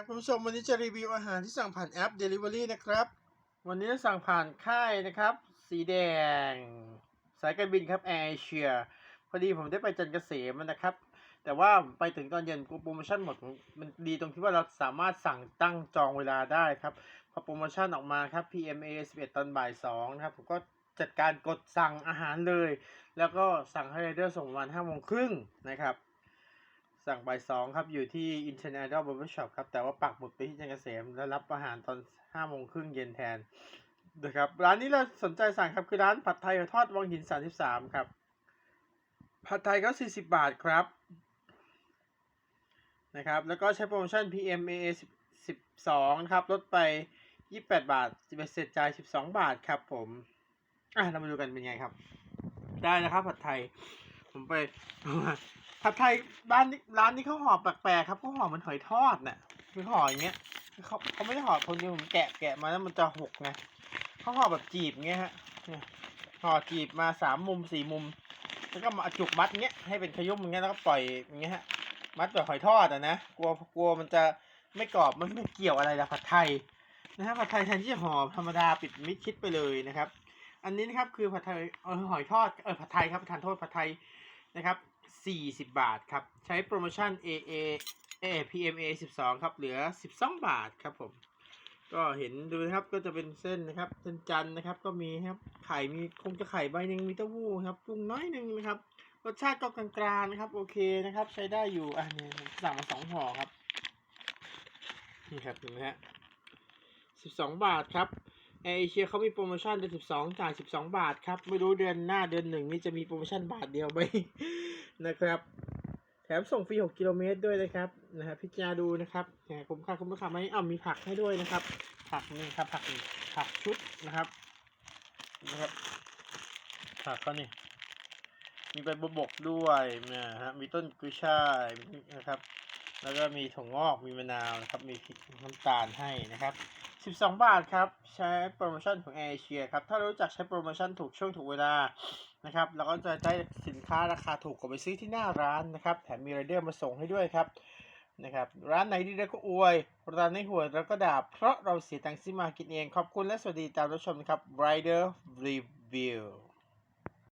ครับคุณผู้ชมวันนี้จะรีวิวอาหารที่สั่งผ่านแอป Delivery นะครับ วันนี้สั่งผ่านค่ายนะครับ สีแดง สายการบินครับแอร์เอเชียพอดีผมได้ไปจันเกษมนะครับ แต่ว่าไปถึงตอนเย็นโปรโมชั่นหมดมันดีตรงที่ว่าเราสามารถสั่งตั้งจองเวลาได้ครับพอโปรโมชั่นออกมาครับ PMA 11 ตอนบ่าย2นะครับผมก็จัดการกดสั่งอาหารเลย แล้วก็สั่งให้ไรเดอร์ส่งประมาณ5โมงครึ่งนะครับ สั่งบ่ายสองครับ อยู่ที่ Internet Idol Barber Shop ครับ แต่ว่าปักหมุดไปที่จันทร์เกษม แล้วรับอาหารตอน5โมงครึ่งเย็นแทนนะครับร้านนี้เราสนใจสั่งครับ คือร้านผัดไทยทอดวังหิน 33 ครับ ผัดไทยก็ 40 บาทครับนะครับ แล้วก็ใช้โปรโมชั่น PMAA 12นะครับ ลดไป 28 บาทจะเป็นเสร็จจ่าย 12 บาทครับผม อะ เรามาดูกันเป็นไงครับ ได้นะครับผัดไทย ผมไปผัดไทยร้านนี้ร้านนี้เขาห่อแปลกๆครับเขาห่อเหมือนหอยทอดน่ะคือห่ออย่างเงี้ยเขาเขาไม่ได้ห่อคนเดียวผมแกะแกะมาแล้วมันจะหกไงเขาห่อแบบจีบเงี้ยฮะห่อจีบมาสามมุมสี่มุม แล้วก็มาจุกมัดเงี้ยให้เป็นขยุ่มอย่างเงี้ยแล้วก็ปล่อยอย่างเงี้ยฮะมัดแบบหอยทอดอะนะกลัวกลัวมันจะไม่กรอบมันไม่เกี่ยวอะไรละผัดไทยนะฮะผัดไทยแทนที่จะห่อธรรมดาปิดมิดชิดไปเลยนะครับ อันนี้นะครับคือผัดไทยเออหอยทอดเออผัดไทยครับทานโทษผัดไทยนะครับ40บาทครับ ใช้โปรโมชั่น AA A PMA 12 ครับ เหลือ 12 บาทครับผม ก็เห็นดูนะครับก็จะเป็นเส้นนะครับเส้นจันนะครับ ก็มีครับไข่มีคงจะไข่ใบหนึ่งมีเต้าหู้ครับปรุงน้อยหนึ่งนะครับรสชาติก็กลางๆนะครับ โอเคนะครับ ใช้ได้อยู่อะเนี่ยสั่งมาสองห่อครับนี่ครับเห็นไหมฮะ12บสองบาทครับ เอเชียเขามีโปรโมชั่นเดือนสิบสองจ่ายสิบสองบาทครับ ไม่รู้เดือนหน้าเดือนหนึ่งนี่จะมีโปรโมชั่นบาทเดียวไหมนะครับ แถมส่งฟรีหกกิโลเมตรด้วยนะครับนะฮะพิจารณาดูนะครับแหมคุ้มค่าคุ้มราคาไหมอ้าวมีผักให้ด้วยนะครับ ผักนี่ครับ ผักผักชุดนะครับนะครับผักเขานี่มีใบบวบกด้วยนะฮะมีต้นกุยช่ายนะครับ แล้วก็มีถั่วงอกมีมะนาวนะครับ มีพริกน้ำตาลให้นะครับ 12 บาทครับ ใช้โปรโมชั่นของแอร์เอเชียครับ ถ้ารู้จักใช้โปรโมชั่นถูกช่วงถูกเวลานะครับเราก็จะได้สินค้าราคาถูกกว่าไปซื้อที่หน้าร้านนะครับ แถมมีไรเดอร์มาส่งให้ด้วยครับนะครับร้านไหนดีเราก็อวย ร้านไหนหัวเราก็ด่าเพราะเราเสียตังค์ซื้อมากินเอง ขอบคุณและสวัสดีตามรับชมนะครับ Rider Review